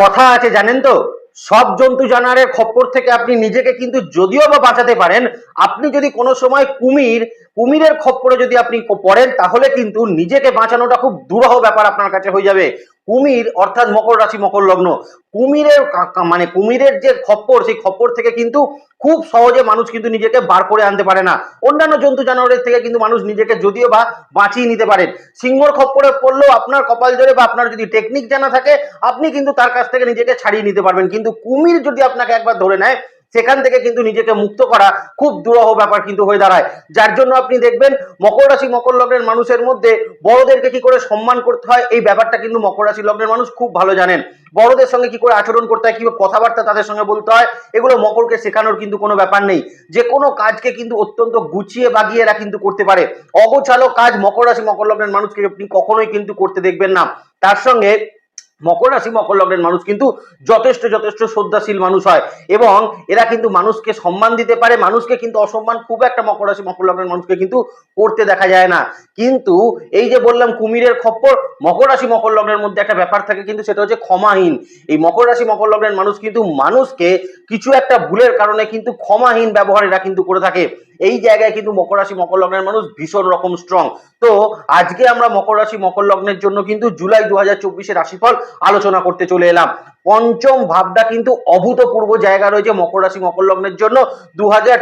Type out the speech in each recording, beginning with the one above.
কথা আছে জানেন তো? সব জন্তু জানোয়ারের খপ্পর থেকে আপনি নিজেকে কিন্তু যদিও বা বাঁচাতে পারেন, আপনি যদি কোনো সময় কুমির, কুমিরের খপ্পরে যদি আপনি পড়েন, তাহলে কিন্তু নিজেকে বাঁচানোটা খুব দুরহ ব্যাপার আপনার কাছে হয়ে যাবে। কুমির, অর্থাৎ মকর রাশি, মকর লগ্ন। কুমিরের মানে কুমিরের যে খপ্পর, সেই খপ্পর থেকে কিন্তু খুব সহজে মানুষ কিন্তু নিজেকে বার করে আনতে পারে না। অন্যান্য জন্তু জানোয়ারের থেকে কিন্তু মানুষ নিজেকে যদিও বা বাঁচিয়ে নিতে পারেন সিংহর খপ্পরে পড়লেও আপনার কপাল জোরে বা আপনার যদি টেকনিক জানা থাকে, আপনি কিন্তু তার কাছ থেকে নিজেকে ছাড়িয়ে নিতে পারবেন। কিন্তু কুমির যদি আপনাকে একবার ধরে নেয় সেখান থেকে কিন্তু নিজেকে মুক্ত করা খুব দুরহ ব্যাপার কিন্তু হয়ে দাঁড়ায়। যার জন্য আপনি দেখবেন, মকর রাশি, মকর লগ্নের মানুষের মধ্যে বড়দেরকে কি করে সম্মান করতে হয়, এই ব্যাপারটা কিন্তু মকর রাশি লগ্নের মানুষ খুব ভালো জানেন। বড়দের সঙ্গে কি করে আচরণ করতে হয়, কীভাবে কথাবার্তা তাদের সঙ্গে বলতে হয়, এগুলো মকরকে শেখানোর কিন্তু কোনো ব্যাপার নেই। যে কোনো কাজকে কিন্তু অত্যন্ত গুছিয়ে বাগিয়ে এরা কিন্তু করতে পারে। অগোছালো কাজ মকর রাশি, মকর লগ্নের মানুষকে আপনি কখনোই কিন্তু করতে দেখবেন না। তার সঙ্গে মকর রাশি, মকর লগ্নের মানুষ কিন্তু যথেষ্ট যথেষ্ট শ্রদ্ধাশীল মানুষ হয়। এবং এরা কিন্তু মানুষকে সম্মান দিতে পারে, মানুষকে কিন্তু অসম্মান খুব একটা মকর রাশি, মকর লগ্নের মানুষকে কিন্তু করতে দেখা যায় না। কিন্তু এই যে বললাম কুমিরের খপ্পর, মকর রাশি, মকর লগ্নের মধ্যে একটা ব্যাপার থাকে কিন্তু সেটা হচ্ছে ক্ষমাহীন। এই মকর রাশি, মকর লগ্নের মানুষ কিন্তু মানুষকে কিছু একটা ভুলের কারণে কিন্তু ক্ষমাহীন ব্যবহার এরা কিন্তু করে থাকে। এই জায়গায় কিন্তু মকর রাশি, মকর লগ্নের মানুষ ভীষণ রকম স্ট্রং তো আজকে আমরা মকর রাশি, মকর লগ্নের জন্য কিন্তু জুলাই দু হাজার চব্বিশের রাশিফল আলোচনা করতে চলে এলাম। পঞ্চম ভাবটা কিন্তু অভূতপূর্ব জায়গা রয়েছে মকর রাশি, মকর লগ্নের জন্য দু হাজার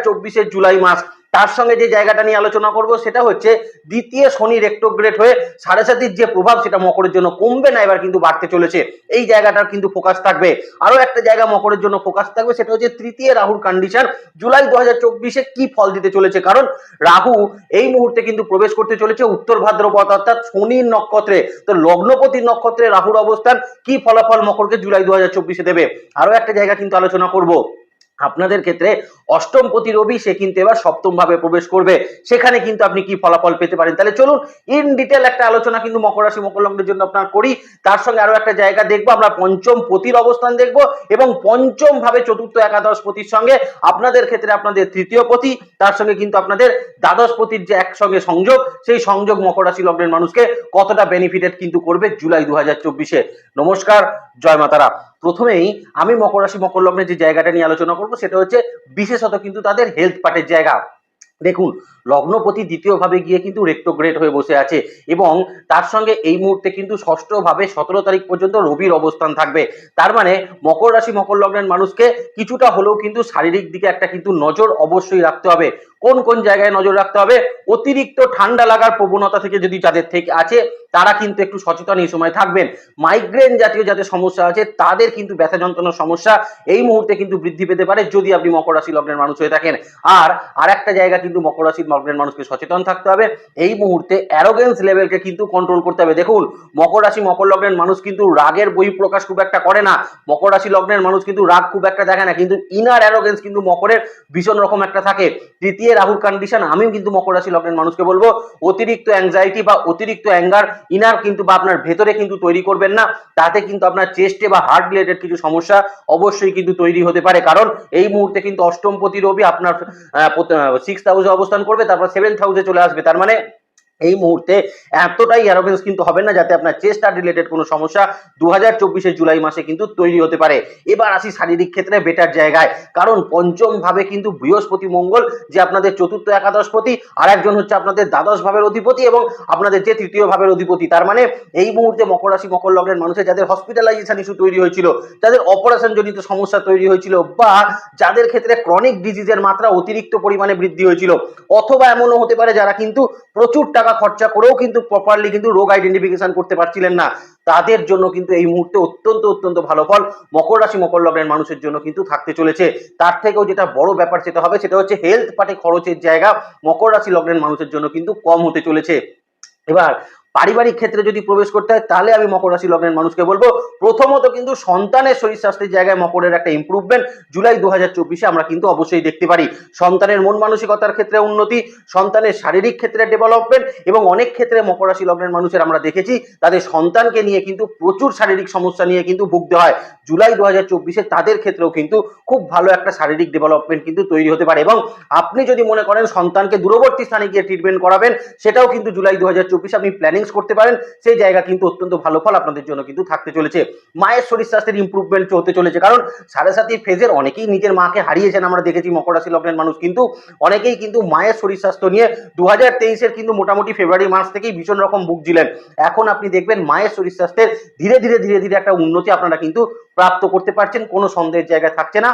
জুলাই মাস। তার সঙ্গে যে জায়গাটা নিয়ে আলোচনা করব, সেটা হচ্ছে দ্বিতীয় শনি রেক্টোগ্রেড হয়ে সাড়ে সাতির যে প্রভাব, সেটা মকরের জন্য কমবে না, এবার কিন্তু বাড়তে চলেছে। এই জায়গাটার কিন্তু ফোকাস থাকবে। আরও একটা জায়গা মকরের জন্য ফোকাস থাকবে, সেটা হচ্ছে তৃতীয় রাহুর কন্ডিশন জুলাই দু হাজার চব্বিশে কি ফল দিতে চলেছে? কারণ রাহু এই মুহূর্তে কিন্তু প্রবেশ করতে চলেছে উত্তর ভাদ্রপদ, অর্থাৎ শনির নক্ষত্রে। তো লগ্নপতি নক্ষত্রে রাহুর অবস্থান, কি ফলাফল মকরকে জুলাই দু হাজার চব্বিশে দেবে? আরও একটা জায়গা কিন্তু আলোচনা করব। আপনাদের ক্ষেত্রে অষ্টম প্রতি রবি, সে কিন্তু এবার সপ্তম ভাবে প্রবেশ করবে। সেখানে কিন্তু আপনি কি ফলাফল পেতে পারেন? তাহলে চলুন ইন ডিটেল একটা আলোচনা কিন্তু মকর রাশি, মকর লগ্নের জন্য আপনার করি। তার সঙ্গে আরও একটা জায়গা দেখব, আমরা পঞ্চম পতির অবস্থান দেখব এবং পঞ্চম ভাবে চতুর্থ একাদশ পতির সঙ্গে আপনাদের ক্ষেত্রে আপনাদের তৃতীয় পতি, তার সঙ্গে কিন্তু আপনাদের দ্বাদশ পতির যে একসঙ্গে সংযোগ, সেই সংযোগ মকর রাশি লগ্নের মানুষকে কতটা বেনিফিটেড কিন্তু করবে জুলাই দু হাজার নমস্কার, জয় মাতারা। প্রথমেই আমি মকর রাশি, মকর লগ্নের যে জায়গাটা নিয়ে আলোচনা করব, সেটা হচ্ছে বিশেষত কিন্তু তাদের হেলথ পার্টের জায়গা। দেখুন লগ্নপতি দ্বিতীয় ভাবে গিয়ে কিন্তু রেক্টোগ্রেড হয়ে বসে আছে এবং তার সঙ্গে এই মুহূর্তে কিন্তু ষষ্ঠ ভাবে সতেরো তারিখ পর্যন্ত রবির অবস্থান থাকবে। তার মানে মকর রাশি, মকর লগ্নের মানুষকে কিছুটা হলেও কিন্তু শারীরিক দিকে একটা কিন্তু নজর অবশ্যই রাখতে হবে। কোন কোন জায়গায় নজর রাখতে হবে? অতিরিক্ত ঠান্ডা লাগার প্রবণতা থেকে যদি যাদের থেকে আছে, তারা কিন্তু একটু সচেতন এই সময় থাকবেন। মাইগ্রেন জাতীয় যাদের সমস্যা আছে, তাদের কিন্তু ব্যথা যন্ত্রণার সমস্যা এই মুহূর্তে কিন্তু বৃদ্ধি পেতে পারে যদি আপনি মকর রাশি লগ্নের মানুষ হয়ে থাকেন। আর আর একটা জায়গা কিন্তু মকর রাশি লগ্নের মানুষকে সচেতন থাকতে হবে। এই মুহূর্তে অ্যারোগেন্স লেভেলকে কিন্তু কন্ট্রোল করতে হবে। দেখুন, মকর রাশি, মকর লগ্নের মানুষ কিন্তু রাগের বই প্রকাশ খুব একটা করে না। মকর রাশি লগ্নের মানুষ কিন্তু রাগ খুব একটা দেখে না। কিন্তু ইনার অ্যারোগেন্স কিন্তু মকরের ভীষণ রকম একটা থাকে। তৃতীয় রাহুর কন্ডিশন আমিও কিন্তু মকর রাশি লগ্নের মানুষকে বলব, অতিরিক্ত অ্যাংজাইটি বা অতিরিক্ত অ্যাঙ্গার ইনার কিন্তু বা আপনার ভেতরে কিন্তু তৈরি করবেন না। তাতে কিন্তু আপনার চেস্টে বা হার্ট রিলেটেড কিছু সমস্যা অবশ্যই কিন্তু তৈরি হতে পারে। কারণ এই মুহূর্তে কিন্তু অষ্টম প্রতি রবি আপনার সিক্স হাউসে অবস্থান করবে। তারপর সেভেন হাউসে চলে আসবে। তার মানে এই মুহূর্তে এতটাই অ্যারোগেন্স কিন্তু হবে না যাতে আপনার চেস্ট আর রিলেটেড কোনো সমস্যা দু হাজার জুলাই মাসে কিন্তু তৈরি হতে পারে। এবার আসি শারীরিক ক্ষেত্রে বেটার জায়গায়। কারণ পঞ্চম ভাবে কিন্তু বৃহস্পতি মঙ্গল, যে আপনাদের চতুর্থ একাদশপতি আর একজন হচ্ছে আপনাদের দ্বাদশ ভাবের অধিপতি এবং আপনাদের যে তৃতীয় ভাবের অধিপতি। তার মানে এই মুহূর্তে মকর রাশি, মকর লগ্নের মানুষের যাদের হসপিটালাইজেশন ইস্যু তৈরি হয়েছিল, যাদের অপারেশন জনিত সমস্যা তৈরি হয়েছিল বা যাদের ক্ষেত্রে ক্রনিক ডিজিজের মাত্রা অতিরিক্ত পরিমাণে বৃদ্ধি হয়েছিল, অথবা এমনও হতে পারে যারা কিন্তু প্রচুর টাকা খরচা করেও কিন্তু প্রপারলি কিন্তু রোগ আইডেন্টিফিকেশন করতে পারছিলেন না। তাদের জন্য কিন্তু এই মুহূর্তে অত্যন্ত অত্যন্ত ভালো ফল। মকর রাশি, মকর লগ্নের মানুষের জন্য কিন্তু থাকতে চলেছে। তার থেকেও যেটা বড় ব্যাপার সেটা হবে, সেটা হচ্ছে হেলথ পার্টে খরচের জায়গা মকর রাশি লগ্নের মানুষের জন্য কিন্তু কম হতে চলেছে। এবার পারিবারিক ক্ষেত্রে যদি প্রবেশ করতে হয়, তাহলে আমি মকর রাশি লগ্নের মানুষকে বলব। প্রথমত কিন্তু সন্তানের শরীর স্বাস্থ্যের জায়গায় মকরের একটা ইম্প্রুভমেন্ট জুলাই দু আমরা কিন্তু অবশ্যই দেখতে পারি। সন্তানের মন মানসিকতার ক্ষেত্রে উন্নতি, সন্তানের শারীরিক ক্ষেত্রে ডেভেলপমেন্ট এবং অনেক ক্ষেত্রে মকর রাশি লগ্নের মানুষের আমরা দেখেছি, তাদের সন্তানকে নিয়ে কিন্তু প্রচুর শারীরিক সমস্যা নিয়ে কিন্তু ভুগতে হয়। জুলাই দু হাজার তাদের ক্ষেত্রেও কিন্তু খুব ভালো একটা শারীরিক ডেভেলপমেন্ট কিন্তু তৈরি হতে পারে এবং আপনি যদি মনে করেন সন্তানকে দূরবর্তী স্থানে গিয়ে ট্রিটমেন্ট করাবেন, সেটাও কিন্তু জুলাই দু আপনি প্ল্যানিং প্ল্যানিংস করতে পারেন, সেই জায়গা কিন্তু অত্যন্ত ভালো ফল আপনাদের জন্য কিন্তু থাকতে চলেছে। মায়ের শরীর স্বাস্থ্যের ইম্প্রুভমেন্ট হতে চলেছে। কারণ সাড়ে সাতি ফেজের অনেকেই নিজের মাকে হারিয়েছেন, আমরা দেখেছি মকর রাশি লগ্নের মানুষ কিন্তু অনেকেই কিন্তু মায়ের শরীর স্বাস্থ্য নিয়ে দু হাজার তেইশের কিন্তু মোটামুটি ফেব্রুয়ারি মাস থেকেই ভীষণ রকম ভুগছিলেন এখন আপনি দেখবেন মায়ের শরীর স্বাস্থ্যের ধীরে ধীরে ধীরে ধীরে একটা উন্নতি আপনারা কিন্তু প্রাপ্ত করতে পারছেন, কোনো সন্দেহের জায়গায় থাকছে না।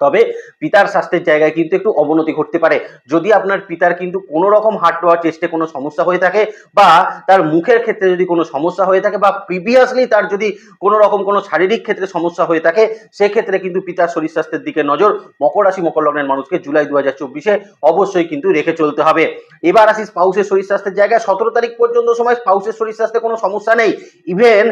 তবে পিতার স্বাস্থ্যের জায়গায় কিন্তু একটু অবনতি ঘটতে পারে। যদি আপনার পিতার কিন্তু কোনো রকম হার্ট পাওয়ার চেস্টে কোনো সমস্যা হয়ে থাকে বা তার মুখের ক্ষেত্রে যদি কোনো সমস্যা হয়ে থাকে বা প্রিভিয়াসলি তার যদি কোনো রকম কোনো শারীরিক ক্ষেত্রে সমস্যা হয়ে থাকে, সেক্ষেত্রে কিন্তু পিতার শরীর স্বাস্থ্যের দিকে নজর মকর রাশি, মকর লগ্নের মানুষকে জুলাই দু হাজার চব্বিশে অবশ্যই কিন্তু রেখে চলতে হবে। এবার আসি স্পাউসের শরীর স্বাস্থ্যের জায়গায়। সতেরো তারিখ পর্যন্ত সময় স্পাউসের শরীর স্বাস্থ্যে কোনো সমস্যা নেই। ইভেন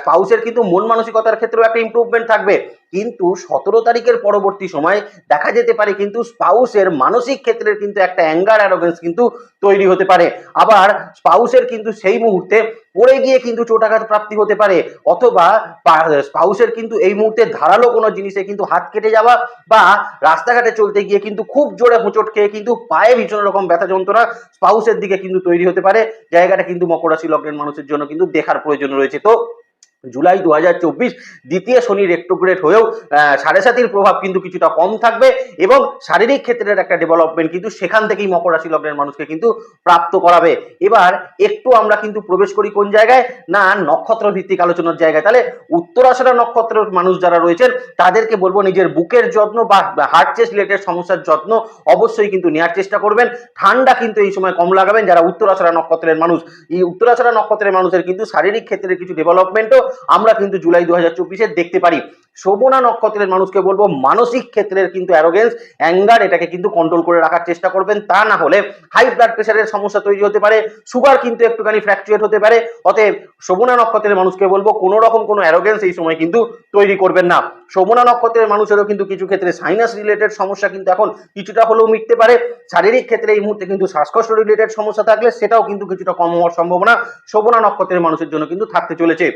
স্পাউসের কিন্তু মন মানসিকতার ক্ষেত্রেও একটা ইম্প্রুভমেন্ট থাকবে। কিন্তু সতেরো তারিখের পরবর্তী সময় দেখা যেতে পারে কিন্তু স্পাউসের মানসিক ক্ষেত্রের কিন্তু একটা অ্যাঙ্গার অ্যারোগেন্স কিন্তু তৈরি হতে পারে। আবার স্পাউসের কিন্তু সেই মুহূর্তে পড়ে গিয়ে কিন্তু চোটাঘাত প্রাপ্তি হতে পারে অথবা স্পাউসের কিন্তু এই মুহূর্তে ধারালো কোনো জিনিসে কিন্তু হাত কেটে যাওয়া বা রাস্তাঘাটে চলতে গিয়ে কিন্তু খুব জোরে হোঁচট খেয়ে কিন্তু পায়ে ভীষণ রকম ব্যথা যন্ত্রণা স্পাউসের দিকে কিন্তু তৈরি হতে পারে। জায়গাটা কিন্তু মকর রাশি লগ্নের মানুষের জন্য কিন্তু দেখার প্রয়োজন রয়েছে। তো জুলাই দু হাজার চব্বিশ দ্বিতীয় শনি রেক্টোগ্রেড হয়েও সাড়ে সাতির প্রভাব কিন্তু কিছুটা কম থাকবে এবং শারীরিক ক্ষেত্রের একটা ডেভেলপমেন্ট কিন্তু সেখান থেকেই মকর রাশি লগ্নের মানুষকে কিন্তু প্রাপ্ত করাবে। এবার একটু আমরা কিন্তু প্রবেশ করি কোন জায়গায়? না নক্ষত্র ভিত্তিক আলোচনার জায়গায়। তাহলে উত্তরাশারা নক্ষত্রের মানুষ যারা রয়েছেন, তাদেরকে বলব নিজের বুকের যত্ন বা হার্ট চেস্ট রিলেটেড সমস্যার যত্ন অবশ্যই কিন্তু নেওয়ার চেষ্টা করবেন। ঠান্ডা কিন্তু এই সময় কম লাগাবেন। যারা উত্তরাশারা নক্ষত্রের মানুষ, এই উত্তরাশারা নক্ষত্রের মানুষের কিন্তু শারীরিক ক্ষেত্রে কিছু ডেভেলপমেন্টও আমরা কিন্তু জুলাই দু হাজার চব্বিশে দেখতে পারি। শোভনা নক্ষত্রের মানুষকে বলব, মানসিক ক্ষেত্রের কিন্তু অ্যারোগেন্স অ্যাঙ্গার এটাকে কিন্তু কন্ট্রোল করে রাখার চেষ্টা করবেন। তা না হলে হাই ব্লাড প্রেশারের সমস্যা তৈরি হতে পারে সুগার কিন্তু একটুখানি ফ্র্যাকচুয়েট হতে পারে। অতএব শোভনা নক্ষত্রের মানুষকে বলব, কোনো রকম কোনো অ্যারোগেন্স এই সময় কিন্তু তৈরি করবেন না। শোভনা নক্ষত্রের মানুষেরও কিন্তু কিছু ক্ষেত্রে সাইনাস রিলেটেড সমস্যা কিন্তু এখন কিছুটা হলেও মিটতে পারে। শারীরিক ক্ষেত্রে এই মুহূর্তে কিন্তু শ্বাসকষ্ট রিলেটেড সমস্যা থাকলে সেটাও কিন্তু কিছুটা কম হওয়ার সম্ভাবনা শোভনা নক্ষত্রের মানুষের জন্য কিন্তু থাকতে চলেছে।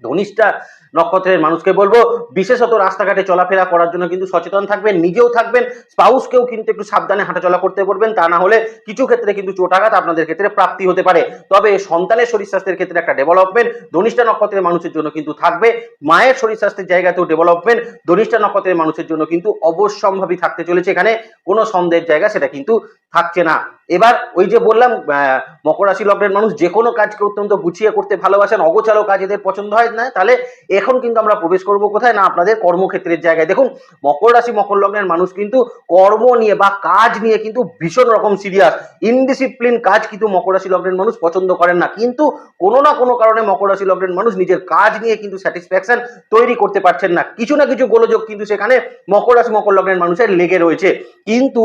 ধনিষ্ঠা নক্ষত্রের মানুষকে বলব, বিশেষত রাস্তাঘাটে চলাফেরা করার জন্য কিন্তু সচেতন থাকবেন, নিজেও থাকবেন স্পাউসকেও কিন্তু একটু সাবধানে হাঁটাচলা করতে বলবেন, তা না হলে কিছু ক্ষেত্রে কিন্তু চোটাঘাত আপনাদের ক্ষেত্রে প্রাপ্তি হতে পারে। তবে সন্তানের শরীর স্বাস্থ্যের ক্ষেত্রে একটা ডেভেলপমেন্ট ধনিষ্ঠা নক্ষত্রের মানুষের জন্য কিন্তু থাকবে, মায়ের শরীর স্বাস্থ্যের জায়গাতেও ডেভেলপমেন্ট ধনিষ্ঠা নক্ষত্রের মানুষের জন্য কিন্তু অবশ্যম্ভাবী থাকতে চলেছে এখানে, কোনো সন্দেহের জায়গা সেটা কিন্তু থাকছে না। এবার ওই যে বললাম মকর রাশি লগ্নের মানুষ যে কোনো কাজকে অত্যন্ত গুছিয়ে করতে ভালোবাসেন, অগোছালো কাজ এদের পছন্দ হয় না, তাহলে এখন কিন্তু আমরা প্রবেশ করব কোথায়? না, আপনাদের কর্মক্ষেত্রের জায়গায়। দেখুন, মকর রাশি, মকর লগ্নের মানুষ কিন্তু কর্ম নিয়ে বা কাজ নিয়ে কিন্তু ভীষণ রকম সিরিয়াস ইনডিসিপ্লিন কাজ কিন্তু মকর রাশি লগ্নের মানুষ পছন্দ করেন না। কিন্তু কোনো না কোনো কারণে মকর রাশি লগ্নের মানুষ নিজের কাজ নিয়ে কিন্তু স্যাটিসফ্যাকশন তৈরি করতে পারছেন না। কিছু না কিছু গোলযোগ কিন্তু সেখানে মকর রাশি, মকর লগ্নের মানুষের লেগে রয়েছে। কিন্তু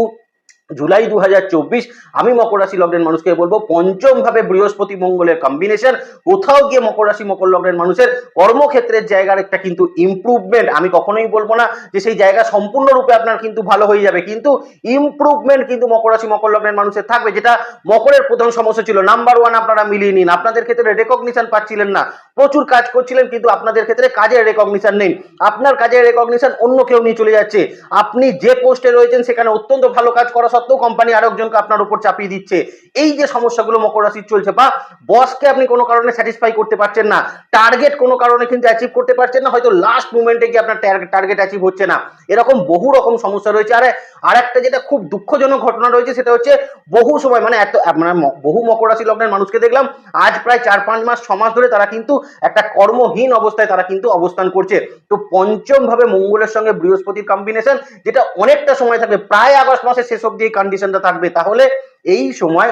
জুলাই দু হাজার চব্বিশ আমি মকর রাশি লগ্নের মানুষকে বলব পঞ্চম ভাবে বৃহস্পতি মঙ্গলের কম্বিনেশন কোথাও গিয়ে মকর রাশি, মকর লগ্নের মানুষের কর্মক্ষেত্রের জায়গার একটা কিন্তু ইমপ্রুভমেন্ট আমি কখনোই বলব না যে সেই জায়গা সম্পূর্ণরূপে আপনার কিন্তু ভালো হয়ে যাবে। কিন্তু ইমপ্রুভমেন্ট কিন্তু মকর রাশি, মকর লগ্নের মানুষের থাকবে, যেটা মকরের প্রথম সমস্যা ছিল। নাম্বার ওয়ান আপনারা মিলিয়ে নিন। আপনাদের ক্ষেত্রে রেকগনিশন পাচ্ছিলেন না। প্রচুর কাজ করছিলেন, কিন্তু আপনাদের ক্ষেত্রে কাজের রেকগনিশন নেই। আপনার কাজের রেকগনিশন অন্য কেউ নিয়ে চলে যাচ্ছে। আপনি যে পোস্টে রয়েছেন, সেখানে অত্যন্ত ভালো কাজ করা সত্ত্বেও কোম্পানি আরেকজনকে আপনার উপর চাপিয়ে দিচ্ছে। এই যে সমস্যাগুলো মকর রাশির চলছে, বা বসকে আপনি কোনো কারণে স্যাটিসফাই করতে পারছেন না টার্গেট কোনো কারণে কিন্তু অ্যাচিভ করতে পারছেন না, হয়তো লাস্ট মুমেন্টে গিয়ে আপনার টার্গেট অ্যাচিভ হচ্ছে না। এরকম বহু রকম সমস্যা রয়েছে। আর আরেকটা যেটা খুব দুঃখজনক ঘটনা রয়েছে, সেটা হচ্ছে বহু সময় মানে এত মানে বহু মকর রাশি লগ্নের মানুষকে দেখলাম, আজ প্রায় চার পাঁচ মাস, ছ মাস ধরে তারা কিন্তু একটা কর্মহীন অবস্থায় তারা কিন্তু অবস্থান করছে। তো পঞ্চম ভাবে মঙ্গলের সঙ্গে বৃহস্পতির কম্বিনেশন যেটা অনেকটা সময় থাকবে প্রায় আগস্ট মাসের শেষ অব্দি কন্ডিশনটা থাকবে তাহলে এই সময়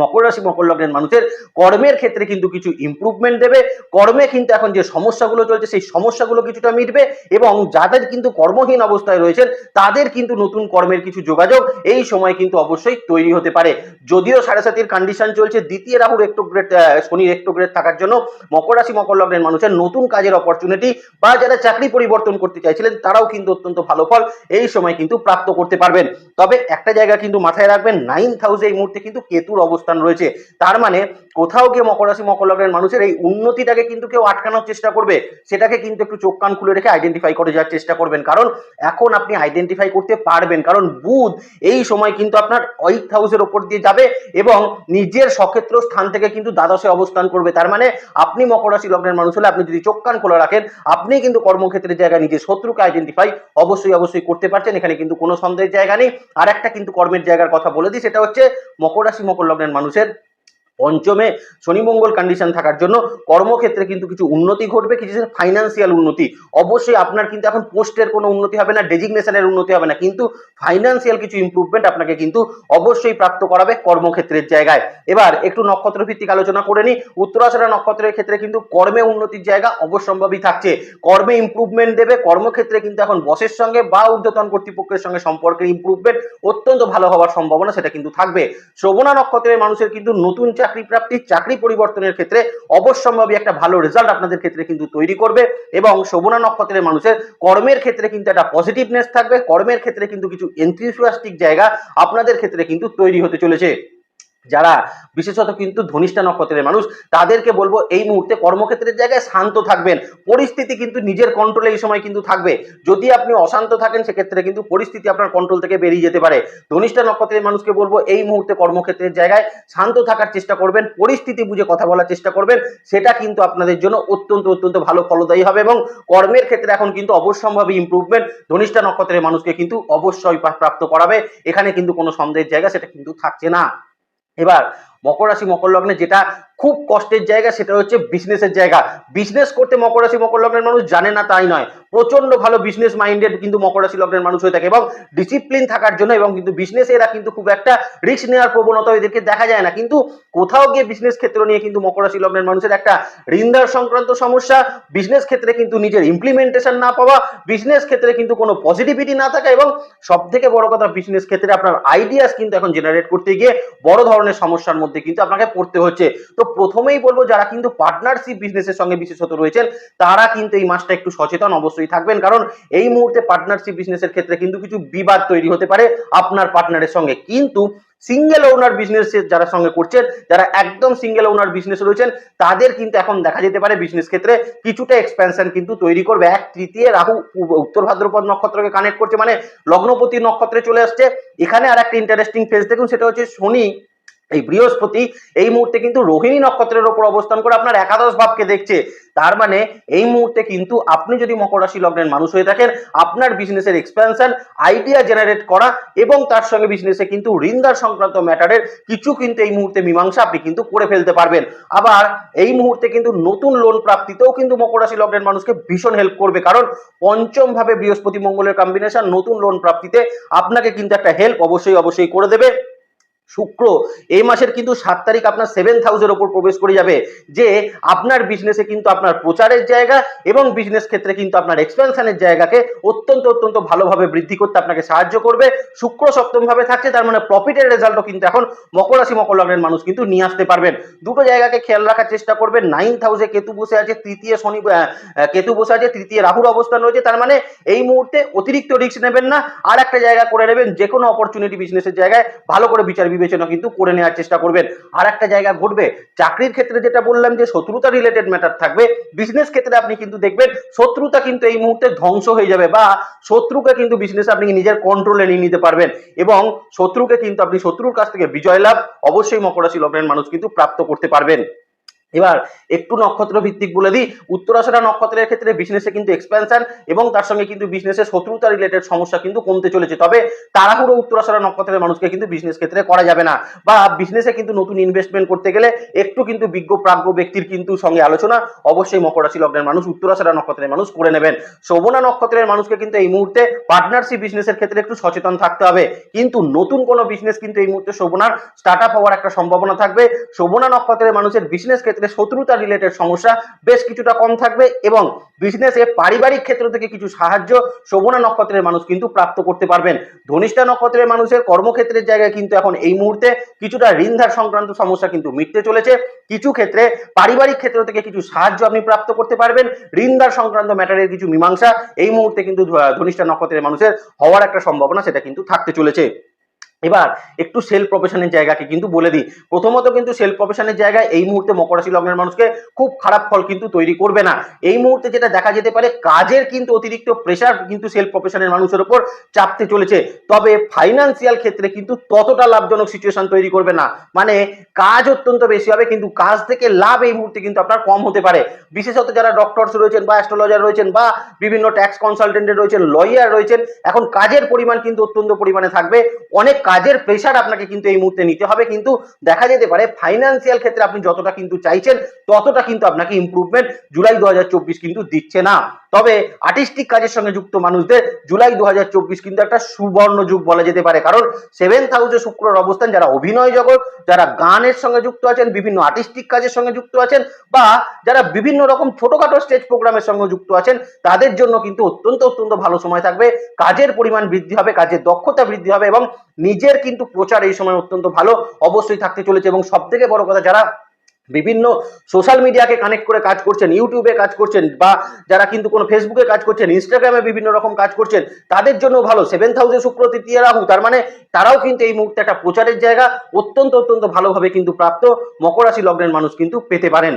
মকর রাশি, মকর লগ্নের মানুষের কর্মের ক্ষেত্রে কিন্তু কিছু ইমপ্রুভমেন্ট দেবে। কর্মে কিন্তু এখন যে সমস্যাগুলো চলছে, সেই সমস্যাগুলো কিছুটা মিটবে এবং যাদের কিন্তু কর্মহীন অবস্থায় রয়েছেন, তাদের কিন্তু নতুন কর্মের কিছু যোগাযোগ এই সময় কিন্তু অবশ্যই তৈরি হতে পারে। যদিও সাড়ে সাতির কন্ডিশন চলছে, দ্বিতীয় রাহুর একটোগ্রেড শনির একটোগ্রেড থাকার জন্য মকর রাশি, মকর লগ্নের মানুষের নতুন কাজের অপরচুনিটি বা যারা চাকরি পরিবর্তন করতে চাইছিলেন, তারাও কিন্তু অত্যন্ত ভালো ফল এই সময় কিন্তু প্রাপ্ত করতে পারবেন। তবে একটা জায়গা কিন্তু মাথায় রাখবেন নাইন্থ হাউসে এই মুহূর্তে কিন্তু কেতুর অবস্থান অবস্থান রয়েছে। তার মানে কোথাও গিয়ে মকর রাশি, মকর লগ্নের মানুষের এই উন্নতিটাকে কিন্তু কেউ আটকানোর চেষ্টা করবে। সেটাকে কিন্তু একটু চোখ কান খুলে রেখে আইডেন্টিফাই করে যাওয়ার চেষ্টা করবেন। কারণ এখন আপনি আইডেন্টিফাই করতে পারবেন। কারণ বুধ এই সময় কিন্তু আপনার এইট হাউসের ওপর দিয়ে যাবে এবং নিজের সক্ষেত্র স্থান থেকে কিন্তু দ্বাদশে অবস্থান করবে। তার মানে আপনি মকর রাশি লগ্নের মানুষ হলে আপনি যদি চোখ কান খোলা রাখেন, আপনি কিন্তু কর্মক্ষেত্রের জায়গায় নিজের শত্রুকে আইডেন্টিফাই অবশ্যই অবশ্যই করতে পারছেন। এখানে কিন্তু কোনো সন্দেহের জায়গা নেই। আর একটা কিন্তু কর্মের জায়গার কথা বলে দিই, সেটা হচ্ছে মকর রাশি, মকর লগ্নের মানুষের পঞ্চমে শনিমঙ্গল কন্ডিশন থাকার জন্য কর্মক্ষেত্রে কিন্তু কিছু উন্নতি ঘটবে, কিছু ফাইন্যান্সিয়াল উন্নতি। অবশ্যই আপনার কিন্তু এখন পোস্টের কোনো উন্নতি হবে না ডেজিগনেশনের উন্নতি হবে না, কিন্তু ফাইন্যান্সিয়াল কিছু ইমপ্রুভমেন্ট আপনাকে কিন্তু অবশ্যই প্রাপ্ত করাবে কর্মক্ষেত্রের জায়গায়। এবার একটু নক্ষত্র ভিত্তিক আলোচনা করে নিই। উত্তরাষাঢ়া নক্ষত্রের ক্ষেত্রে কিন্তু কর্মে উন্নতির জায়গা অবশ্যম্ভাবী থাকছে। কর্মে ইমপ্রুভমেন্ট দেবে, কর্মক্ষেত্রে কিন্তু এখন বসের সঙ্গে বা ঊর্ধ্বতন কর্তৃপক্ষের সঙ্গে সম্পর্কের ইমপ্রুভমেন্ট অত্যন্ত ভালো হওয়ার সম্ভাবনা সেটা কিন্তু থাকবে। শ্রবণা নক্ষত্রের মানুষের কিন্তু নতুন চাকরি প্রাপ্তি চাকরি পরিবর্তনের ক্ষেত্রে অবশ্যম্ভাবী একটা ভালো রেজাল্ট আপনাদের ক্ষেত্রে কিন্তু তৈরি করবে এবং শোভনা নক্ষত্রের মানুষের কর্মের ক্ষেত্রে কিন্তু একটা পজিটিভনেস থাকবে। কর্মের ক্ষেত্রে কিন্তু কিছু এনথিউসিয়াস্টিক জায়গা আপনাদের ক্ষেত্রে কিন্তু তৈরি হতে চলেছে। যারা বিশেষত কিন্তু ধনিষ্ঠা নক্ষত্রের মানুষ, তাদেরকে বলব এই মুহূর্তে কর্মক্ষেত্রের জায়গায় শান্ত থাকবেন। পরিস্থিতি কিন্তু নিজের কন্ট্রোলে এই সময় কিন্তু থাকবে। যদি আপনি অশান্ত থাকেন, সেক্ষেত্রে কিন্তু পরিস্থিতি আপনার কন্ট্রোল থেকে বেরিয়ে যেতে পারে। ধনিষ্ঠা নক্ষত্রের মানুষকে বলব এই মুহূর্তে কর্মক্ষেত্রের জায়গায় শান্ত থাকার চেষ্টা করবেন, পরিস্থিতি বুঝে কথা বলার চেষ্টা করবেন। সেটা কিন্তু আপনাদের জন্য অত্যন্ত অত্যন্ত ভালো ফলদায়ী হবে এবং কর্মের ক্ষেত্রে এখন কিন্তু অবশ্যম্ভাবী ইমপ্রুভমেন্ট ধনিষ্ঠা নক্ষত্রের মানুষকে কিন্তু অবশ্যই প্রাপ্ত করাবে। এখানে কিন্তু কোনো সন্দেহের জায়গা সেটা কিন্তু থাকছে না। এবার মকর রাশি, মকর লগ্নে যেটা খুব কষ্টের জায়গা, সেটা হচ্ছে বিজনেসের জায়গা। বিজনেস করতে মকর রাশি, মকর লগ্নের মানুষ জানে না তাই নয়। প্রচণ্ড ভালো বিজনেস মাইন্ডেড কিন্তু মকর রাশি, লগ্নের মানুষ হয়ে থাকে এবং ডিসিপ্লিন থাকার জন্য এবং কিন্তু বিজনেসে এরা কিন্তু খুব একটা রিস্ক নেওয়ার প্রবণতা এদেরকে দেখা যায় না। কিন্তু কোথাও গিয়ে বিজনেস ক্ষেত্র নিয়ে কিন্তু মকর রাশি, লগ্নের মানুষের একটা ঋণদার সংক্রান্ত সমস্যা বিজনেস ক্ষেত্রে কিন্তু নিজের ইমপ্লিমেন্টেশন না পাওয়া বিজনেস ক্ষেত্রে কিন্তু কোনো পজিটিভিটি না থাকা এবং সব থেকে বড় কথা বিজনেস ক্ষেত্রে আপনার আইডিয়াস কিন্তু এখন জেনারেট করতে গিয়ে বড় ধরনের সমস্যার মধ্যে কিন্তু আপনাকে পড়তে হচ্ছে। তো প্রথমেই বলব, যারা কিন্তু পার্টনারশিপ বিজনেসের সঙ্গে বিশেষত রয়েছেন, তারা কিন্তু এই মাসটা একটু সচেতন অবশ্যই থাকবেন। কারণ এই মুহূর্তে পার্টনারশিপ বিজনেসের ক্ষেত্রে কিন্তু কিছু বিবাদ তৈরি হতে পারে আপনার পার্টনারের সঙ্গে। কিন্তু সিঙ্গেল ওনার বিজনেস যারা সঙ্গে করছেন, যারা একদম সিঙ্গেল ওনার বিজনেস রয়েছেন, তাদের কিন্তু এখন দেখা যেতে পারে বিজনেস ক্ষেত্রে কিছুটা এক্সপ্যানশন কিন্তু তৈরি করবে। এক তৃতীয় রাহু উত্তর ভাদ্রপদ নক্ষত্রকে কানেক্ট করছে মানে লগ্নপতি নক্ষত্রে চলে আসছে। এখানে আর একটা ইন্টারেস্টিং ফেজ দেখুন, সেটা হচ্ছে শনি এই বৃহস্পতি এই মুহূর্তে কিন্তু রোহিণী নক্ষত্রের ওপর অবস্থান করে আপনার একাদশ ভাবকে দেখছে। তার মানে এই মুহূর্তে কিন্তু আপনি যদি মকর রাশি লগ্নের মানুষ হয়ে থাকেন, আপনার বিজনেসের এক্সপ্যানশন আইডিয়া জেনারেট করা এবং তার সঙ্গে বিজনেসে কিন্তু ঋণদার সংক্রান্ত ম্যাটারের কিছু কিন্তু এই মুহূর্তে মীমাংসা আপনি কিন্তু করে ফেলতে পারবেন। আবার এই মুহূর্তে কিন্তু নতুন লোন প্রাপ্তিতেও কিন্তু মকর রাশি লগ্নের মানুষকে ভীষণ হেল্প করবে। কারণ পঞ্চম ভাবে বৃহস্পতি মঙ্গলের কম্বিনেশন নতুন লোন প্রাপ্তিতে আপনাকে কিন্তু একটা হেল্প অবশ্যই অবশ্যই করে দেবে। শুক্র, এই মাসের কিন্তু সাত তারিখ আপনার সেভেন হাউসের ওপর প্রবেশ করে যাবে, যে আপনার বিজনেসে কিন্তু আপনার প্রচারের জায়গা এবং বিজনেস ক্ষেত্রে কিন্তু আপনার এক্সপেনশনের জায়গাকে অত্যন্ত অত্যন্ত ভালোভাবে বৃদ্ধি করতে আপনাকে সাহায্য করবে। শুক্র সপ্তম ভাবে থাকছে, তার মানে প্রফিটের রেজাল্টও কিন্তু এখন মকর রাশি, মকর লগ্নের মানুষ কিন্তু নিয়ে আসতে পারবেন। দুটো জায়গাকে খেয়াল রাখার চেষ্টা করবেন। নাইন্থ হাউসে কেতু বসে আছে, তৃতীয় শনি কেতু বসে আছে, তৃতীয় রাহুর অবস্থান রয়েছে, তার মানে এই মুহূর্তে অতিরিক্ত রিস্ক নেবেন না। আর একটা জায়গা করে নেবেন যে কোনো অপরচুনিটি বিজনেসের জায়গায় ভালো করে বিচার বিবেচনা কিন্তু করে নেওয়ার চেষ্টা করবেন। আর একটা জায়গা ঘটবে, চাকরির ক্ষেত্রে যেটা বললাম যে শত্রুতা রিলেটেড ম্যাটার থাকবে বিজনেস ক্ষেত্রে আপনি কিন্তু দেখবেন শত্রুতা কিন্তু এই মুহূর্তে ধ্বংস হয়ে যাবে বা শত্রুকে কিন্তু বিজনেস আপনি নিজের কন্ট্রোলে নিয়ে নিতে পারবেন এবং শত্রুকে কিন্তু আপনি শত্রুর কাছ থেকে বিজয় লাভ, অবশ্যই মকরাশি লগ্নের মানুষ কিন্তু প্রাপ্ত করতে পারবেন। এবার একটু নক্ষত্র ভিত্তিক বলে দিই। উত্তরাষাঢ়া নক্ষত্রের ক্ষেত্রে বিজনেসে কিন্তু এক্সপ্যানশন এবং তার সঙ্গে কিন্তু বিজনেসের শত্রুতা রিলেটেড সমস্যা কিন্তু কমতে চলেছে। তবে তাড়াহুড়ো উত্তরাষাঢ়া নক্ষত্রের মানুষকে কিন্তু বিজনেস ক্ষেত্রে করা যাবে না বা বিজনেসে কিন্তু নতুন ইনভেস্টমেন্ট করতে গেলে একটু কিন্তু বিজ্ঞ প্রাজ্ঞ ব্যক্তির কিন্তু সঙ্গে আলোচনা অবশ্যই মকর রাশি লগ্নের মানুষ উত্তরাষাঢ়া নক্ষত্রের মানুষ করে নেবেন। শোভনা নক্ষত্রের মানুষকে কিন্তু এই মুহূর্তে পার্টনারশিপ বিজনেসের ক্ষেত্রে একটু সচেতন থাকতে হবে। কিন্তু নতুন কোনো বিজনেস কিন্তু এই মুহূর্তে শোভনার স্টার্ট আপ হওয়ার একটা সম্ভাবনা থাকবে। শোভনা নক্ষত্রের মানুষের বিজনেস ক্ষেত্রে শত্রুতা রিলেটেড সমস্যা বেশ কিছুটা কম থাকবে এবং বিজনেসে পারিবারিক ক্ষেত্র থেকে কিছু সাহায্য শোভনা নক্ষত্রের মানুষ কিন্তু প্রাপ্ত করতে পারবেন। ধনিষ্ঠা নক্ষত্রের মানুষের কর্মক্ষেত্রের জায়গায় কিন্তু এখন এই মুহূর্তে কিছুটা ঋণধার সংক্রান্ত সমস্যা কিন্তু মিটতে চলেছে। কিছু ক্ষেত্রে পারিবারিক ক্ষেত্র থেকে কিছু সাহায্য আপনি প্রাপ্ত করতে পারবেন। ঋণদার সংক্রান্ত ম্যাটারের কিছু মীমাংসা এই মুহূর্তে কিন্তু ধনিষ্ঠা নক্ষত্রের মানুষের হওয়ার একটা সম্ভাবনা সেটা কিন্তু থাকতে চলেছে। এবার একটু সেলফ প্রফেশনের জায়গাকে কিন্তু বলে দিই। প্রথমত কিন্তু সেলফ প্রফেশনের জায়গায় এই মুহূর্তে মকর রাশি লগ্নের মানুষকে খুব খারাপ ফল কিন্তু তৈরি করবে না। এই মুহূর্তে যেটা দেখা যেতে পারে, কাজের কিন্তু অতিরিক্ত প্রেশার কিন্তু সেলফ প্রফেশনের মানুষের উপর চাপতে চলেছে। তবে ফাইন্যান্সিয়াল ক্ষেত্রে কিন্তু ততটা লাভজনক সিচুয়েশন তৈরি করবে না। মানে কাজ অত্যন্ত বেশি হবে, কিন্তু কাজ থেকে লাভ এই মুহূর্তে কিন্তু আপনার কম হতে পারে। বিশেষত যারা ডক্টরস রয়েছেন বা অ্যাস্ট্রোলজার রয়েছেন বা বিভিন্ন ট্যাক্স কনসালটেন্টের রয়েছেন লয়ার রয়েছেন, এখন কাজের পরিমাণ কিন্তু অত্যন্ত পরিমাণে থাকবে। অনেক কাজের প্রেশার আপনাকে কিন্তু এই মুহূর্তে নিতে হবে। কিন্তু দেখা যেতে পারে ফাইন্যান্সিয়াল ক্ষেত্রে আপনি যতটা কিন্তু চাইছেন, ততটা কিন্তু আপনাকে ইম্প্রুভমেন্ট জুলাই দু হাজার চব্বিশ কিন্তু দিচ্ছে না। তবে আর্টিস্টিক কাজের সঙ্গে যুক্ত মানুষদের জুলাই দু হাজার চব্বিশ কিন্তু একটা সুবর্ণ যুগ বলা যেতে পারে। কারণ সেভেন্থ হাউসে শুক্রর অবস্থান, যারা অভিনয় জগৎ, যারা গানের সঙ্গে যুক্ত আছেন, বিভিন্ন আর্টিস্টিক কাজের সঙ্গে যুক্ত আছেন, বা যারা বিভিন্ন রকম ছোটখাটো স্টেজ প্রোগ্রামের সঙ্গে যুক্ত আছেন, তাদের জন্য কিন্তু অত্যন্ত অত্যন্ত ভালো সময় থাকবে। কাজের পরিমাণ বৃদ্ধি হবে, কাজের দক্ষতা বৃদ্ধি হবে, এবং নিজের কিন্তু প্রচার এই সময় অত্যন্ত ভালো অবশ্যই থাকতে চলেছে। এবং সব থেকে বড় কথা, যারা বিভিন্ন সোশ্যাল মিডিয়াকে কানেক্ট করে কাজ করছেন ইউটিউবে কাজ করছেন বা যারা কিন্তু কোনো ফেসবুকে কাজ করছেন ইনস্টাগ্রামে বিভিন্ন রকম কাজ করছেন, তাদের জন্য ভালো। সেভেন থাউজেন্ড শুক্র তৃতীয় রাহু তার মানে তারাও কিন্তু এই মুহূর্তে একটা প্রচারের জায়গা অত্যন্ত অত্যন্ত ভালোভাবে কিন্তু প্রাপ্ত মকর রাশি লগ্নের মানুষ কিন্তু পেতে পারেন।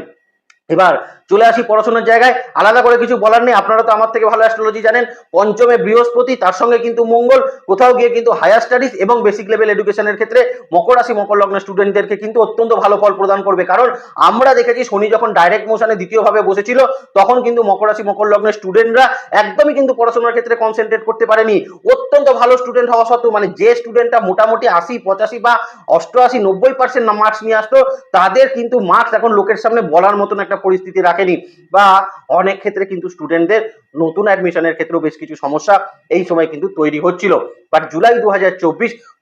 এবার চলে আসি পড়াশোনার জায়গায়। আলাদা করে কিছু বলার নেই, আপনারা তো আমার থেকে ভালো অ্যাস্ট্রোলজি জানেন। পঞ্চমে বৃহস্পতি, তার সঙ্গে কিন্তু মঙ্গল, কোথাও গিয়ে কিন্তু হায়ার স্টাডিজ এবং বেসিক লেভেল এডুকেশনের ক্ষেত্রে মকর রাশি, মকর লগ্নের স্টুডেন্টদেরকে কিন্তু অত্যন্ত ভালো ফল প্রদান করবে। কারণ আমরা দেখেছি শনি যখন ডাইরেক্ট মোশনে দ্বিতীয়ভাবে বসেছিল, তখন কিন্তু মকর রাশি, মকর লগ্নের স্টুডেন্টরা একদমই কিন্তু পড়াশোনার ক্ষেত্রে কনসেন্ট্রেট করতে পারেনি। অত্যন্ত ভালো স্টুডেন্ট হওয়া সত্ত্বেও মানে যে স্টুডেন্টটা মোটামুটি আশি, পঁচাশি বা অষ্টআশি, নব্বই পার্সেন্ট মার্কস নিয়ে আসতো, তাদের কিন্তু মার্কস এখন লোকের সামনে বলার মতন একটা পরিস্থিতি রাখেনি বা অনেক ক্ষেত্রে কিন্তু স্টুডেন্টদের নতুন অ্যাডমিশনের ক্ষেত্রেও বেশ কিছু সমস্যা এই সময় কিন্তু তৈরি হচ্ছিল। বাট জুলাই দু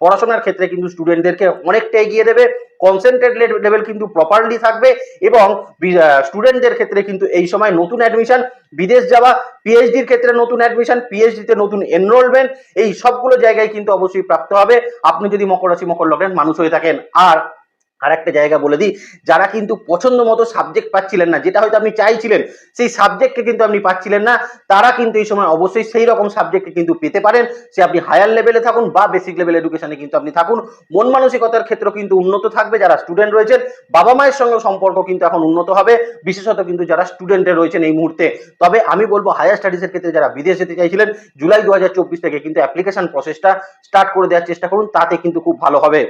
পড়াশোনার ক্ষেত্রে কিন্তু স্টুডেন্টদেরকে অনেকটা এগিয়ে দেবে কনসেন্ট্রেট লেভেল কিন্তু প্রপারলি থাকবে এবং স্টুডেন্টদের ক্ষেত্রে কিন্তু এই সময় নতুন অ্যাডমিশন বিদেশ যাওয়া পিএইচডির ক্ষেত্রে নতুন অ্যাডমিশন পিএইচডিতে নতুন এনরোলমেন্ট এই সবগুলো জায়গায় কিন্তু অবশ্যই প্রাপ্ত হবে। আপনি যদি মকর রাশি, মকর লগ্নের মানুষ হয়ে থাকেন, আর আর একটা জায়গা বলে দিই, যারা কিন্তু পছন্দ মতো সাবজেক্ট পাচ্ছিলেন না, যেটা হয়তো আপনি চাইছিলেন, সেই সাবজেক্টকে কিন্তু আপনি পাচ্ছিলেন না, তারা কিন্তু এই সময় অবশ্যই সেই রকম সাবজেক্টকে কিন্তু পেতে পারেন, সে আপনি হায়ার লেভেলে থাকুন বা বেসিক লেভেল এডুকেশনে কিন্তু আপনি থাকুন। মন মানসিকতার ক্ষেত্র কিন্তু উন্নত থাকবে যারা স্টুডেন্ট রয়েছেন, বাবা মায়ের সঙ্গে সম্পর্ক কিন্তু এখন উন্নত হবে, বিশেষত কিন্তু যারা স্টুডেন্টে রয়েছেন এই মুহূর্তে। তবে আমি বলব হায়ার স্টাডিজের ক্ষেত্রে যারা বিদেশ যেতে চাইছিলেন, জুলাই দু হাজার চব্বিশ থেকে কিন্তু অ্যাপ্লিকেশন প্রসেসটা স্টার্ট করে দেওয়ার চেষ্টা করুন, তাতে কিন্তু খুব ভালো হবে।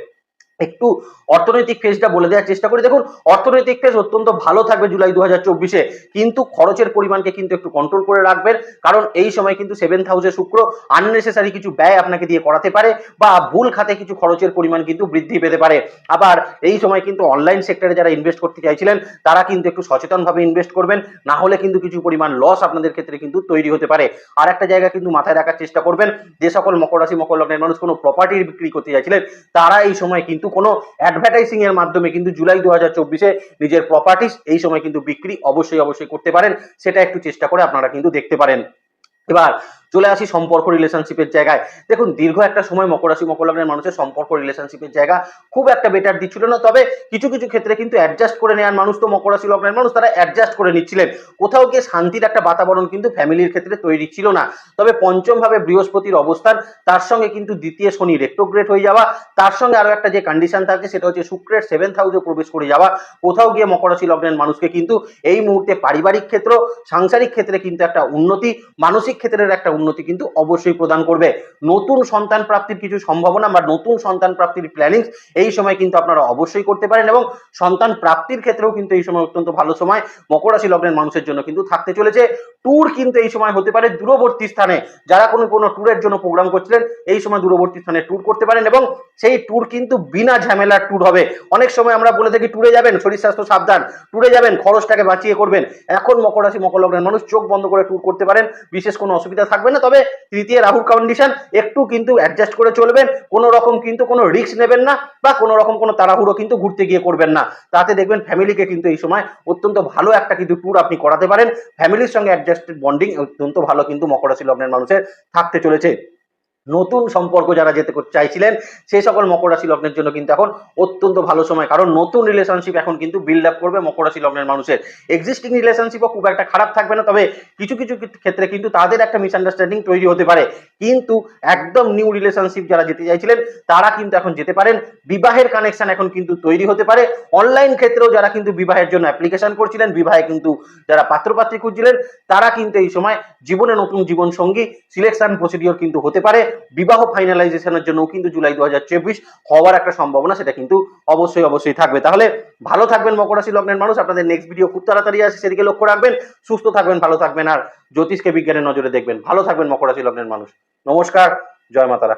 একটু অর্থনৈতিক ফেজটা বলে দেওয়ার চেষ্টা করি। দেখুন, অর্থনৈতিক ফেজ অত্যন্ত ভালো থাকবে জুলাই দু চব্বিশে, কিন্তু খরচের পরিমাণকে কিন্তু একটু কন্ট্রোল করে রাখবেন, কারণ এই সময় কিন্তু সেভেন্থ হাউসে শুক্র আননেসেসারি কিছু ব্যয় আপনাকে দিয়ে করাতে পারে বা ভুল খাতে কিছু খরচের পরিমাণ কিন্তু বৃদ্ধি পেতে পারে। আবার এই সময় কিন্তু অনলাইন সেক্টরে যারা ইনভেস্ট করতে চাইছিলেন, তারা কিন্তু একটু সচেতনভাবে ইনভেস্ট করবেন, না হলে কিন্তু কিছু পরিমাণ লস আপনাদের ক্ষেত্রে কিন্তু তৈরি হতে পারে। আর একটা জায়গা কিন্তু মাথায় রাখার চেষ্টা করবেন, যে সকল মকর রাশি, মকর লগ্নের মানুষ কোনো প্রপার্টি বিক্রি করতে চাইছিলেন, তারা এই সময় কিন্তু কোনো অ্যাডভার্টাইজিং এর মাধ্যমে কিন্তু জুলাই দু হাজার চব্বিশে নিজের প্রপার্টিস এই সময় কিন্তু বিক্রি অবশ্যই অবশ্যই করতে পারেন, সেটা একটু চেষ্টা করে আপনারা কিন্তু দেখতে পারেন। এবার চলে আসি সম্পর্ক রিলেশনশিপের জায়গায়। দেখুন, দীর্ঘ একটা সময় মকর রাশি, মকর লগ্নের মানুষের সম্পর্ক রিলেশনশিপের জায়গা খুব একটা বেটার দিচ্ছিল না। তবে কিছু কিছু ক্ষেত্রে কিন্তু অ্যাডজাস্ট করে নেওয়ার মানুষ তো মকর রাশি, লগ্নের মানুষ, তারা অ্যাডজাস্ট করে নিচ্ছিলেন। কোথাও গিয়ে শান্তির একটা বাতাবরণ কিন্তু ফ্যামিলির ক্ষেত্রে তৈরি ছিল না। তবে পঞ্চম ভাবে বৃহস্পতির অবস্থান, তার সঙ্গে কিন্তু দ্বিতীয় শনি রেট্রোগ্রেড হয়ে যাওয়া, তার সঙ্গে আরও একটা যে কন্ডিশন থাকে, সেটা হচ্ছে শুক্রের সেভেন্থ হাউসে প্রবেশ করে যাওয়া। কোথাও গিয়ে মকর রাশি, লগ্নের মানুষকে কিন্তু এই মুহূর্তে পারিবারিক ক্ষেত্র, সাংসারিক ক্ষেত্রে কিন্তু একটা উন্নতি, মানসিক ক্ষেত্রের একটা কিন্তু অবশ্যই প্রদান করবে। নতুন সন্তান প্রাপ্তির কিছু সম্ভাবনা বা নতুন সন্তান প্রাপ্তির প্ল্যানিং এই সময় কিন্তু আপনারা অবশ্যই করতে পারেন এবং সন্তান প্রাপ্তির ক্ষেত্রেও কিন্তু এই সময় অত্যন্ত ভালো সময়। মকর রাশি লগ্নের মানুষের জন্য কিন্তু থাকতে চলেছে। ট্যুর কিন্তু এই সময় হতে পারে দূরবর্তী স্থানে। যারা কোনো কোনো ট্যুরের জন্য প্রোগ্রাম করছিলেন, এই সময় দূরবর্তী স্থানে ট্যুর করতে পারেন এবং সেই ট্যুর কিন্তু বিনা ঝামেলার ট্যুর হবে। অনেক সময় আমরা বলে থাকি ট্যুরে যাবেন, শরীর স্বাস্থ্য সাবধান। ট্যুরে যাবেন, খরচটাকে বাঁচিয়ে করবেন। এখন মকর রাশি মকর লগ্নের মানুষ চোখ বন্ধ করে ট্যুর করতে পারেন। বিশেষ কোনো অসুবিধা থাকবে না। তবে তৃতীয় রাহুর কন্ডিশন একটু কিন্তু অ্যাডজাস্ট করে চলবেন, কোনো রকম কিন্তু কোনো রিস্ক নেবেন না বা কোনো রকম কোনো তাড়াহুড়ো কিন্তু ঘুরতে গিয়ে করবেন না। তাতে দেখবেন ফ্যামিলিকে কিন্তু এই সময় অত্যন্ত ভালো একটা কিন্তু ট্যুর আপনি করাতে পারেন। ফ্যামিলির সঙ্গে অ্যাডজাস্টেড বন্ডিং অত্যন্ত ভালো কিন্তু মকর রাশি লগ্নের মানুষের থাকতে চলেছে। নতুন সম্পর্ক যারা যেতে চাইছিলেন, সেই সকল মকর রাশি লগ্নের জন্য কিন্তু এখন অত্যন্ত ভালো সময়। কারণ নতুন রিলেশনশিপ এখন কিন্তু বিল্ড আপ করবে মকর রাশি লগ্নের মানুষের। এক্সিস্টিং রিলেশনশিপও খুব একটা খারাপ থাকবে না, তবে কিছু কিছু ক্ষেত্রে কিন্তু তাদের একটা মিসআন্ডারস্ট্যান্ডিং তৈরি হতে পারে। কিন্তু একদম নিউ রিলেশনশিপ যারা যেতে চাইছিলেন, তারা কিন্তু এখন যেতে পারেন। বিবাহের কানেকশন এখন কিন্তু তৈরি হতে পারে। অনলাইন ক্ষেত্রেও যারা কিন্তু বিবাহের জন্য অ্যাপ্লিকেশন করছিলেন, বিবাহে কিন্তু যারা পাত্রপাত্রী খুঁজছিলেন, তারা কিন্তু এই সময় জীবনে নতুন জীবন সঙ্গী সিলেকশন প্রসিডিওর কিন্তু হতে পারে। বিবাহ ফাইনালাইজেশনের জন্য কিন্তু জুলাই দু হাজার চব্বিশ হওয়ার একটা সম্ভাবনা সেটা কিন্তু অবশ্যই অবশ্যই থাকবে। তাহলে ভালো থাকবেন মকর রাশি লগ্নের মানুষ। আপনাদের নেক্সট ভিডিও খুব তাড়াতাড়ি আসে, সেদিকে লক্ষ্য রাখবেন। সুস্থ থাকবেন, ভালো থাকবেন। আর জ্যোতিষকে বিজ্ঞানের নজরে দেখবেন। ভালো থাকবেন মকর রাশি লগ্নের মানুষ। নমস্কার, জয় মাতারা।